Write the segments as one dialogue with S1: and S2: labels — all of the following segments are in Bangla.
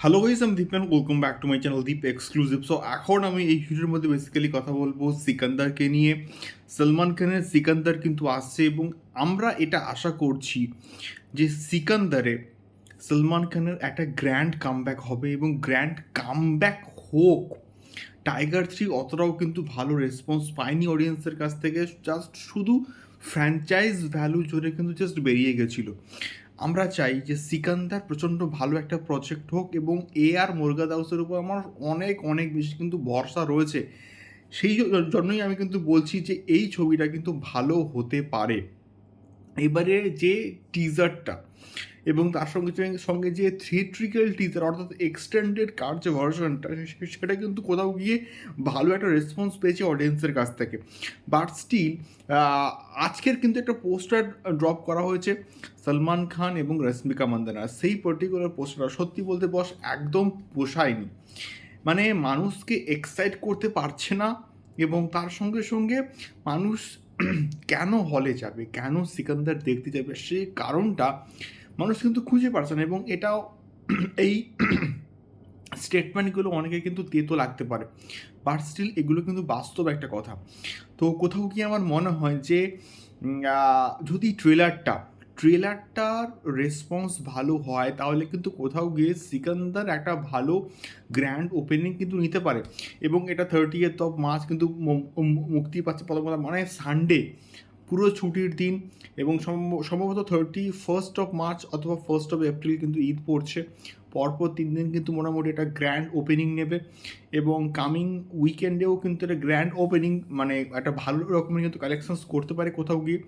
S1: হ্যালো গাইস আমি Deep welcome back to my channel Deep exclusive so এখন আমি এই ভিডিওর মধ্যে বেসিক্যালি কথা বলব সিকান্দারকে নিয়ে। সলমান খানের সিকান্দার কিন্তু আসছে এবং আমরা এটা আশা করছি যে সিকান্দারে সলমান খানের একটা গ্র্যান্ড কামব্যাক হবে এবং গ্র্যান্ড কামব্যাক হোক। টাইগার থ্রি অতটাও কিন্তু ভালো রেসপন্স পায়নি অডিয়েন্সের কাছ থেকে জাস্ট শুধু ফ্র্যাঞ্চাইজ ভ্যালু জোরে কিন্তু জাস্ট বেরিয়ে গেছিল। আমরা চাই যে সিকান্দার প্রচণ্ড ভালো একটা প্রজেক্ট হোক এবং এ আর মুরগাদাউসের উপর আমার অনেক অনেক বেশি কিন্তু ভরসা রয়েছে। সেই জন্যই আমি কিন্তু বলছি যে এই ছবিটা কিন্তু ভালো হতে পারে। এবারে যে টিজারটা এবং তার সঙ্গে সঙ্গে যে থিয়েট্রিক্যাল টিজার অর্থাৎ এক্সটেন্ডেড কার যে ভার্সনটা সেটা কিন্তু কোথাও গিয়ে ভালো একটা রেসপন্স পেয়েছে অডিয়েন্সের কাছ থেকে। বাট স্টিল আজকের কিন্তু একটা পোস্টার ড্রপ করা হয়েছে সলমান খান এবং রশ্মিকা মান্দানা। সেই পার্টিকুলার পোস্টারটা সত্যি বলতে বস একদম পোষায়নি। মানে মানুষকে এক্সাইট করতে পারছে না এবং তার সঙ্গে সঙ্গে মানুষ কেন হলে যাবে? কেন সিকান্দার দেখতে যাবে? সে কারণটা মানুষ কিন্তু খুঁজে পারছে না এবং এটাও এই স্টেটমেন্টগুলো অনেকে কিন্তু তেতো লাগতে পারে। বাট স্টিল এগুলো কিন্তু বাস্তব একটা কথা। তো কোথাও কি আমার মনে হয় যে যদি ট্রেলারটা ট্রেলারটার রেসপন্স ভালো হয়, তাহলে কিন্তু কোথাও গিয়ে সিকান্দার একটা ভালো গ্র্যান্ড ওপেনিং কিন্তু নিতে পারে। এবং এটা থার্টি এথ অফ মার্চ কিন্তু মুক্তি পাচ্ছে প্রথম কথা মানে সানডে পুরো ছুটির দিন এবং সম্ভ- সম্ভবত থার্টি ফার্স্ট অফ মার্চ অথবা ফার্স্ট অফ এপ্রিল কিন্তু ঈদ পড়ছে। পরপর তিন দিন কিন্তু মোটামুটি একটা গ্র্যান্ড ওপেনিং নেবে এবং কামিং উইকেন্ডেও কিন্তু একটা গ্র্যান্ড ওপেনিং মানে একটা ভালো রকমের কিন্তু কালেকশনস করতে পারে কোথাও গিয়ে।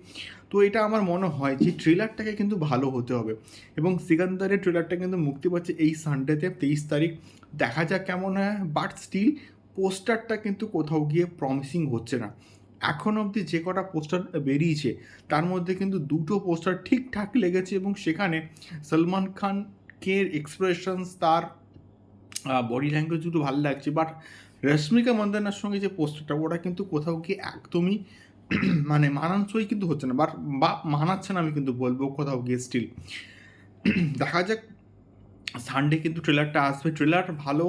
S1: তো এটা আমার মনে হয় যে ট্রেলারটাকে কিন্তু ভালো হতে হবে এবং সিকান্দারের ট্রেলারটা কিন্তু মুক্তি পাচ্ছে এই সানডেতে তেইশ তারিখ। দেখা যাক কেমন হয় বাট স্টিল পোস্টারটা কিন্তু কোথাও গিয়ে প্রমিসিং হচ্ছে না। এখন অবধি যে কটা পোস্টার বেরিয়েছে, তার মধ্যে কিন্তু দুটো পোস্টার ঠিকঠাক লেগেছে এবং সেখানে সলমান খানকে এক্সপ্রেশনস তার বডি ল্যাঙ্গুয়েজ দুটো ভালো লাগছে। বাট রশ্মিকা মন্দানার সঙ্গে যে পোস্টারটা, ওটা কিন্তু কোথাও গিয়ে একদমই মানে মানানসই কিন্তু হচ্ছে না। বাট বা মানাচ্ছে না আমি কিন্তু বলব কোথাও গিয়ে স্টিল দেখা যাক সানডে কিন্তু ট্রেলারটা আসবে। ট্রেলার ভালো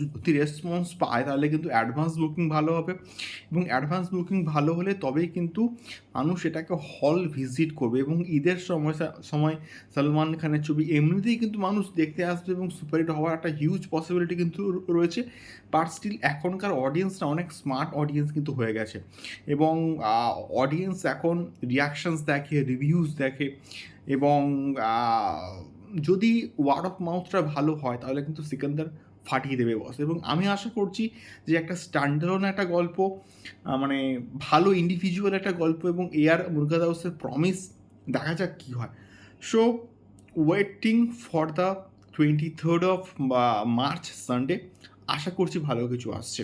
S1: যদি রেসপন্স পায়, তাহলে কিন্তু অ্যাডভান্স বুকিং ভালো হবে। এবং অ্যাডভান্স বুকিং ভালো হলে তবেই কিন্তু মানুষ এটাকে হল ভিজিট করবে এবং ঈদের সময় সময় সলমান খানের ছবি এমনিতেই কিন্তু মানুষ দেখতে আসবে এবং সুপারহিট হওয়ার একটা হিউজ পসিবিলিটি কিন্তু রয়েছে। বাট স্টিল এখনকার অডিয়েন্সটা অনেক স্মার্ট অডিয়েন্স কিন্তু হয়ে গেছে। এবং অডিয়েন্স এখন রিয়াকশানস দেখে রিভিউজ দেখে এবং যদি ওয়ার্ড অফ মাউথটা ভালো হয়, তাহলে কিন্তু সিকান্দার ফাটিয়ে দেবে বস এবং আমি আশা করছি যে একটা স্ট্যান্ডার্ন একটা গল্প মানে ভালো ইন্ডিভিজুয়াল একটা গল্প এবং এ আর মুরগা দাউসের প্রমিস দেখা যাক কী হয়। So waiting for the twenty third of March Sunday আশা করছি ভালো কিছু আসছে।